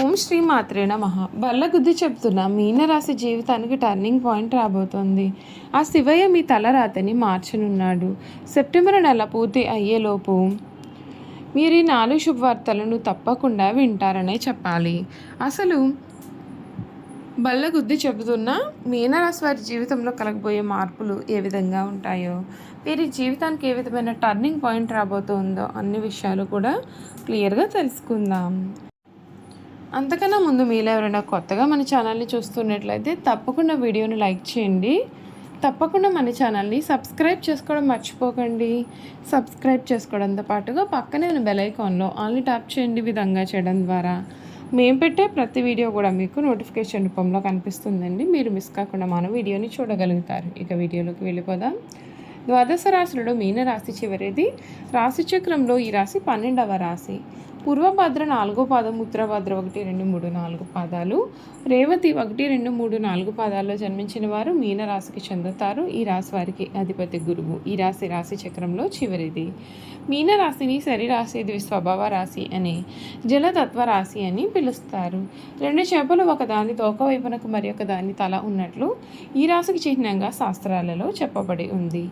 ఓం శ్రీ మాత్రే నమ. బల్లగుద్ది చెప్తున్న మీనరాశి జీవితానికి టర్నింగ్ పాయింట్ రాబోతోంది. ఆ శివయ్య మీ తలరాతని మార్చనున్నాడు. సెప్టెంబర్ నెల పూర్తి అయ్యేలోపు మీరు ఈ నాలుగు శుభవార్తలను తప్పకుండా వింటారనే చెప్పాలి. అసలు బల్లగుద్ది చెబుతున్న మీనరాశి వారి జీవితంలో కలగబోయే మార్పులు ఏ విధంగా ఉంటాయో వీరి జీవితానికి ఏ విధమైన టర్నింగ్ పాయింట్ రాబోతుందో అన్ని విషయాలు కూడా క్లియర్గా తెలుసుకుందాం. అంతకన్నా ముందు మీలో ఎవరైనా కొత్తగా మన ఛానల్ని చూస్తున్నట్లయితే తప్పకుండా వీడియోని లైక్ చేయండి. తప్పకుండా మన ఛానల్ని సబ్స్క్రైబ్ చేసుకోవడం మర్చిపోకండి. సబ్స్క్రైబ్ చేసుకోవడంతో పాటుగా పక్కనే ఉన్న బెల్ ఐకాన్లో ఆన్లీ ట్యాప్ చేయండి విధంగా చేయడం ద్వారా. మేము పెట్టే ప్రతి వీడియో కూడా మీకు నోటిఫికేషన్ రూపంలో కనిపిస్తుందండి. మీరు మిస్ కాకుండా మన వీడియోని చూడగలుగుతారు. ఇక వీడియోలోకి వెళ్ళిపోదాం. ద్వాదశ రాశులలో మీనరాశి చివరిది. రాశి చక్రంలో ఈ రాశి పన్నెండవ రాశి. పూర్వభద్ర నాలుగో పాదం ఉత్తరభద్ర ఒకటి రెండు మూడు నాలుగు పాదాలు రేవతి ఒకటి రెండు మూడు నాలుగు పాదాల్లో జన్మించిన వారు మీనరాశికి చెందుతారు. ఈ రాశి వారికి అధిపతి గురువు. ఈ రాశి రాశి చక్రంలో చివరిది. మీనరాశిని శరీరాశి సరి రాశి స్వభావ రాశి అని జలతత్వ రాశి అని పిలుస్తారు. రెండు చేపలు ఒకదాని తోక వైపునకు మరి ఒక దాని తల ఉన్నట్లు ఈ రాశికి చిహ్నంగా శాస్త్రాలలో చెప్పబడి ఉంది.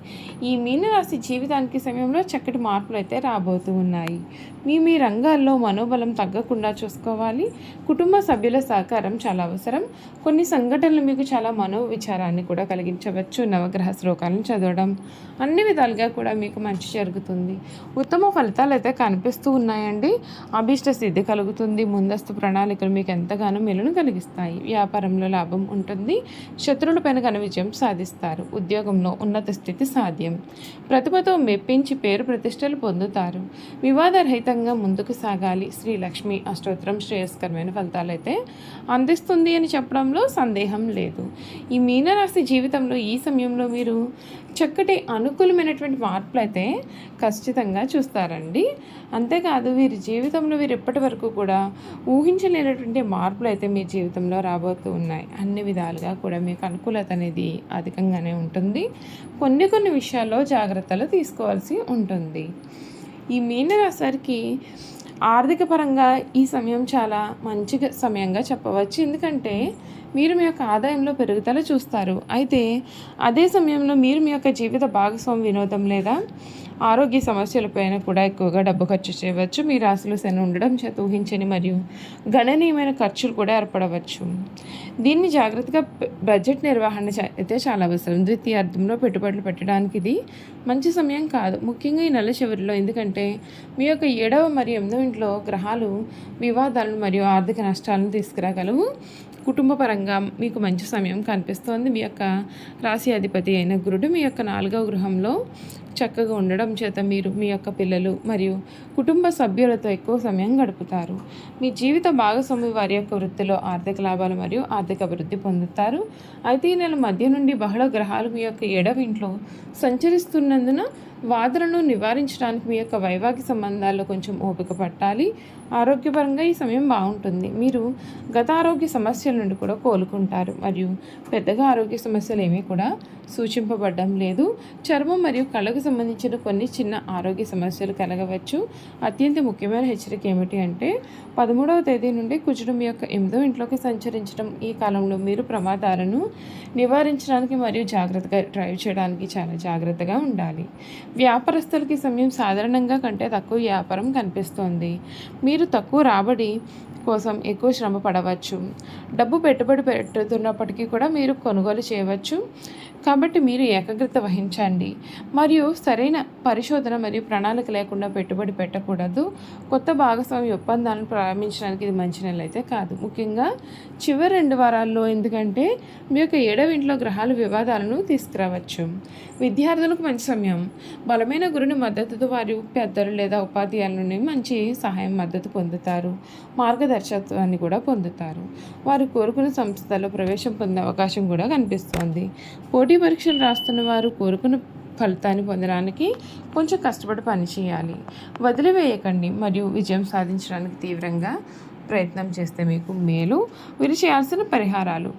ఈ మీనరాశి జీవితానికి సమయంలో చక్కటి మార్పులు అయితే రాబోతూ ఉన్నాయి. మీ మీ రంగాల్లో మనోబలం తగ్గకుండా చూసుకోవాలి. కుటుంబ సభ్యుల సహకారం చాలా అవసరం. కొన్ని సంఘటనలు మీకు చాలా మనో విచారాన్ని కూడా కలిగించవచ్చు. నవగ్రహ శ్లోకాలను చదవడం అన్ని విధాలుగా కూడా మీకు మంచి జరుగుతుంది. ఉత్తమ ఫలితాలు అయితే కనిపిస్తూ ఉన్నాయండి. అభీష్ట సిద్ధి కలుగుతుంది. ముందస్తు ప్రణాళికలు మీకు ఎంతగానో మెలును కలిగిస్తాయి. వ్యాపారంలో లాభం ఉంటుంది. శత్రువులపైన ఘన విజయం సాధిస్తారు. ఉద్యోగంలో ఉన్నత స్థితి సాధ్యం. ప్రతిభతో మెప్పించి పేరు ప్రతిష్టలు పొందుతారు. వివాదరహితంగా ముందుకు సాగాలి శ్రీ లక్ష్మి అష్టోత్తరం శ్రేయస్కరమైన ఫలితాలు అయితే అందిస్తుంది అని చెప్పడంలో సందేహం లేదు. ఈ మీనరాశి జీవితంలో ఈ సమయంలో మీరు చక్కటి అనుకూలమైనటువంటి మార్పులు అయితే ఖచ్చితంగా చూస్తారండి. అంతేకాదు వీరి జీవితంలో వీరు ఇప్పటి వరకు కూడా ఊహించలేనటువంటి మార్పులు అయితే మీ జీవితంలో రాబోతూ ఉన్నాయి. అన్ని విధాలుగా కూడా మీకు అనుకూలత అనేది అధికంగానే ఉంటుంది. కొన్ని కొన్ని విషయాల్లో జాగ్రత్తలు తీసుకోవాల్సి ఉంటుంది. ఈ మీనరాశి వారికి ఆర్థిక పరంగా ఈ సమయం చాలా మంచి సమయంగా చెప్పవచ్చు. ఎందుకంటే మీరు మీ యొక్క ఆదాయంలో పెరుగుదల చూస్తారు. అయితే అదే సమయంలో మీరు మీ యొక్క జీవిత భాగస్వామి వినోదం లేదా ఆరోగ్య సమస్యలపైన కూడా ఎక్కువగా డబ్బు ఖర్చు చేయవచ్చు. మీ రాశిలో శని ఉండడం చేత ఊహించని మరియు గణనీయమైన ఖర్చులు కూడా ఏర్పడవచ్చు. దీన్ని జాగ్రత్తగా బడ్జెట్ నిర్వహణ అయితే చాలా అవసరం. ద్వితీయ అర్థంలో పెట్టుబడులు పెట్టడానికి ఇది మంచి సమయం కాదు. ముఖ్యంగా ఈ నెల చివరిలో ఎందుకంటే మీ యొక్క ఏడవ మరియు ఎనిమిదవ ఇంట్లో గ్రహాలు వివాదాలను మరియు ఆర్థిక నష్టాలను తీసుకురాగలవు. కుటుంబపరంగా మీకు మంచి సమయం కనిపిస్తోంది. మీ యొక్క రాశి అధిపతి అయిన గురుడు మీ యొక్క నాలుగవ గృహంలో చక్కగా ఉండడం చేత మీరు మీ యొక్క పిల్లలు మరియు కుటుంబ సభ్యులతో ఎక్కువ సమయం గడుపుతారు. మీ జీవిత భాగస్వామి వారి యొక్క వృత్తిలో ఆర్థిక లాభాలు మరియు ఆర్థిక అభివృద్ధి పొందుతారు. అయితే ఈ నెల మధ్య నుండి బహుళ గ్రహాలు మీ యొక్క ఏడవ ఇంట్లో సంచరిస్తున్నందున వాదనను నివారించడానికి మీ యొక్క వైవాహిక సంబంధాల్లో కొంచెం ఓపిక పట్టాలి. ఆరోగ్యపరంగా ఈ సమయం బాగుంటుంది. మీరు గత ఆరోగ్య సమస్యల నుండి కూడా కోలుకుంటారు. మరియు పెద్దగా ఆరోగ్య సమస్యలు ఏమీ కూడా సూచింపబడడం లేదు. చర్మం మరియు కళ్ళకు సంబంధించిన కొన్ని చిన్న ఆరోగ్య సమస్యలు కలగవచ్చు. అత్యంత ముఖ్యమైన హెచ్చరిక ఏమిటి అంటే పదమూడవ తేదీ నుండి కుజుడు మీ యొక్క ఎనిమిదో ఇంట్లోకి సంచరించడం. ఈ కాలంలో మీరు ప్రమాదాలను నివారించడానికి మరియు జాగ్రత్తగా డ్రైవ్ చేయడానికి చాలా జాగ్రత్తగా ఉండాలి. వ్యాపారస్తులకి సమయం సాధారణంగా కంటే తక్కువ వ్యాపారం కనిపిస్తోంది. మీరు తక్కువ రాబడి కోసం ఎక్కువ శ్రమ పడవచ్చు. డబ్బు పెట్టుబడి పెట్టుతున్నప్పటికీ కూడా మీరు కొనుగోలు చేయవచ్చు. కాబట్టి మీరు ఏకాగ్రత వహించండి. మరియు సరైన పరిశోధన మరియు ప్రణాళిక లేకుండా పెట్టుబడి పెట్టకూడదు. కొత్త భాగస్వామి ఒప్పందాలను ప్రారంభించడానికి ఇది మంచి నెల అయితే కాదు. ముఖ్యంగా చివరి రెండు వారాల్లో ఎందుకంటే మీ యొక్క ఏడవ ఇంట్లో గ్రహాలు వివాదాలను తీసుకురావచ్చు. విద్యార్థులకు మంచి సమయం. బలమైన గురుని మద్దతుతో వారు పెద్దలు లేదా ఉపాధ్యాయుల నుండి మంచి సహాయం మద్దతు పొందుతారు మార్గదర్శకత్వాన్ని కూడా పొందుతారు. వారు కోరుకున్న సంస్థలో ప్రవేశం పొందే అవకాశం కూడా కనిపిస్తోంది. పోటీ పరీక్షలు రాస్తున్న వారు కోరుకున్న ఫలితాన్ని పొందడానికి కొంచెం కష్టపడి పనిచేయాలి. వదిలివేయకండి మరియు విజయం సాధించడానికి తీవ్రంగా ప్రయత్నం చేస్తే మీకు మేలు. వీరు చేయాల్సిన పరిహారాలు.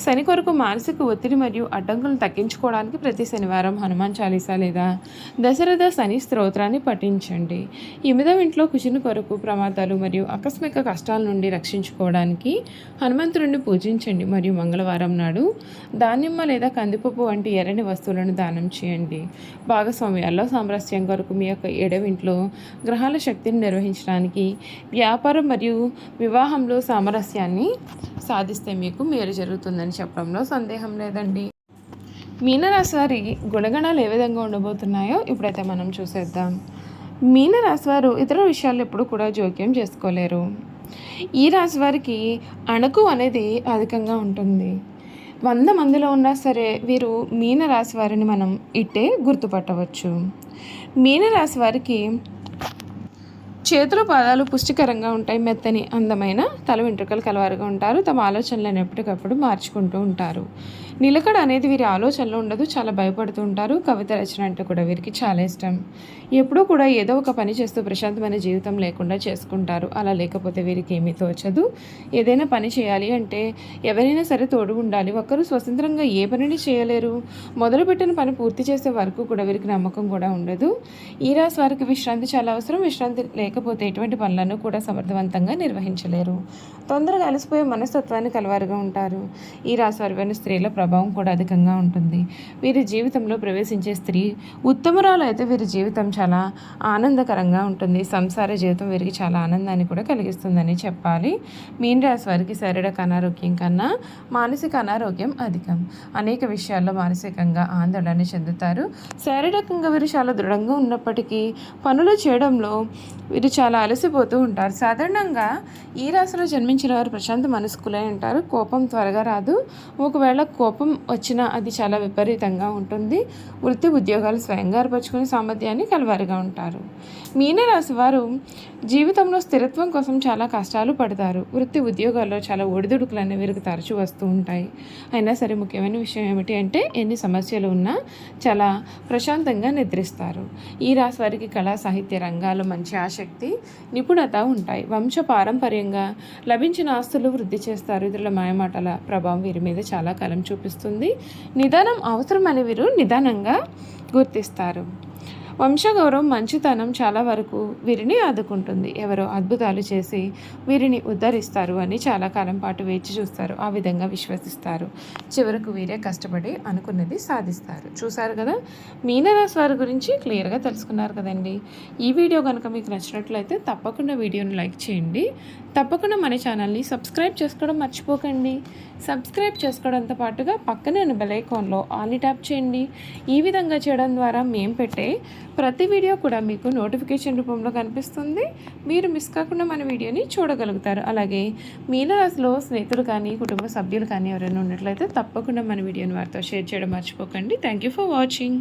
శని కొరకు మానసిక ఒత్తిడి మరియు అడ్డంకులను తగ్గించుకోవడానికి ప్రతి శనివారం హనుమాన్ చాలీసా లేదా దశరథ శని స్తోత్రాన్ని పఠించండి. ఎనిమిదవ ఇంట్లో కుషిని కొరకు ప్రమాదాలు మరియు ఆకస్మిక కష్టాల నుండి రక్షించుకోవడానికి హనుమంతుడిని పూజించండి. మరియు మంగళవారం నాడు దానిమ్మ లేదా కందిపప్పు వంటి ఎర్రని వస్తువులను దానం చేయండి. భాగస్వామ్యాల్లో సామరస్యం కొరకు మీ యొక్క ఏడవ ఇంట్లో గ్రహాల శక్తిని నిర్వహించడానికి వ్యాపారం మరియు వివాహంలో సామరస్యాన్ని సాధిస్తే మీకు మేలు జరుగుతుంది. జరుగుతుందని చెప్పడంలో సందేహం లేదండి. మీనరాశి వారి గుణగణాలు ఏ విధంగా ఉండబోతున్నాయో ఇప్పుడైతే మనం చూసేద్దాం. మీనరాశి వారు ఇతర విషయాలు ఎప్పుడు కూడా జోక్యం చేసుకోలేరు. ఈ రాశి వారికి అణకు అనేది అధికంగా ఉంటుంది. వంద మందిలో ఉన్నా సరే వీరు మీన రాశి వారిని మనం ఇట్టే గుర్తుపట్టవచ్చు. మీన రాశి వారికి చేతులు పాదాలు పుష్టికరంగా ఉంటాయి. మెత్తని అందమైన తల వెంట్రుకలు కలవారుగా ఉంటారు. తమ ఆలోచనలను ఎప్పటికప్పుడు మార్చుకుంటూ ఉంటారు. నిలకడ అనేది వీరి ఆలోచనలో ఉండదు చాలా భయపడుతూ ఉంటారు. కవిత రచన అంటే కూడా వీరికి చాలా ఇష్టం. ఎప్పుడూ కూడా ఏదో ఒక పని చేస్తూ ప్రశాంతమైన జీవితం లేకుండా చేసుకుంటారు. అలా లేకపోతే వీరికి ఏమీ తోచదు. ఏదైనా పని చేయాలి అంటే ఎవరైనా సరే తోడు ఉండాలి. ఒక్కరు స్వతంత్రంగా ఏ పనిని చేయలేరు. మొదలుపెట్టిన పని పూర్తి చేసే వరకు కూడా వీరికి నమ్మకం కూడా ఉండదు. ఈ రాశి వారికి విశ్రాంతి చాలా అవసరం. విశ్రాంతి లేకపోతే ఎటువంటి పనులను కూడా సమర్థవంతంగా నిర్వహించలేరు. తొందరగా అలసిపోయే మనస్తత్వాన్ని కలవారుగా ఉంటారు. ఈ రాశి వారి స్త్రీల ప్రభావం కూడా అధికంగా ఉంటుంది. వీరి జీవితంలో ప్రవేశించే స్త్రీ ఉత్తమరాలు అయితే వీరి జీవితం చాలా ఆనందకరంగా ఉంటుంది. సంసార జీవితం వీరికి చాలా ఆనందాన్ని కూడా కలిగిస్తుందని చెప్పాలి. మీన రాశి వారికి శారీరక అనారోగ్యం కన్నా మానసిక అనారోగ్యం అధికం. అనేక విషయాల్లో మానసికంగా ఆందోళన చెందుతారు. శారీరకంగా వీరు చాలా దృఢంగా ఉన్నప్పటికీ పనులు చేయడంలో వీరు చాలా అలసిపోతూ ఉంటారు. సాధారణంగా ఈ రాశిలో జన్మించిన వారు ప్రశాంత మనస్కులై ఉంటారు. కోపం త్వరగా రాదు. ఒకవేళ కోపం కోపం వచ్చినా అది చాలా విపరీతంగా ఉంటుంది. వృత్తి ఉద్యోగాలు స్వయంగా ఏర్పరచుకునే సామర్థ్యాన్ని కలవారుగా ఉంటారు. మీనరాశి వారు జీవితంలో స్థిరత్వం కోసం చాలా కష్టాలు పడతారు. వృత్తి ఉద్యోగాల్లో చాలా ఒడిదుడుకులు అనేవి వీరికి తరచూ వస్తూ ఉంటాయి. అయినా సరే ముఖ్యమైన విషయం ఏమిటి అంటే ఎన్ని సమస్యలు ఉన్నా చాలా ప్రశాంతంగా నిద్రిస్తారు. ఈ రాశి వారికి కళా సాహిత్య రంగాల్లో మంచి ఆసక్తి నిపుణత ఉంటాయి. వంశ పారంపర్యంగా లభించిన ఆస్తులు వృద్ధి చేస్తారు. ఇతరుల మాయమాటల ప్రభావం వీరి మీద చాలా కాలం చూపిస్తుంది నిదానం అవసరమని వీరు నిదానంగా గుర్తిస్తారు. వంశగౌరవం మంచితనం చాలా వరకు వీరిని ఆదుకుంటుంది. ఎవరో అద్భుతాలు చేసి వీరిని ఉద్ధరిస్తారు అని చాలా కాలం పాటు వేచి చూస్తారు. ఆ విధంగా విశ్వసిస్తారు. చివరకు వీరే కష్టపడి అనుకున్నది సాధిస్తారు. చూసారు కదా? మీనరాశి వారి గురించి క్లియర్గా తెలుసుకున్నారు కదండి. ఈ వీడియో కనుక మీకు నచ్చినట్లయితే తప్పకుండా వీడియోని లైక్ చేయండి. తప్పకుండా మన ఛానల్ని సబ్స్క్రైబ్ చేసుకోవడం మర్చిపోకండి. సబ్స్క్రైబ్ చేసుకోవడంతో పాటుగా పక్కనే ఉన్న బెల్ ఐకాన్లో ఆల్ని ట్యాప్ చేయండి. ఈ విధంగా చేయడం ద్వారా మేము పెట్టే ప్రతి వీడియో కూడా మీకు నోటిఫికేషన్ రూపంలో కనిపిస్తుంది. మీరు మిస్ కాకుండా మన వీడియోని చూడగలుగుతారు. అలాగే మీనరాశిలో స్నేహితులు కానీ కుటుంబ సభ్యులు కానీ ఎవరైనా ఉన్నట్లయితే తప్పకుండా మన వీడియోని వారితో షేర్ చేయడం మర్చిపోకండి. Thank you for watching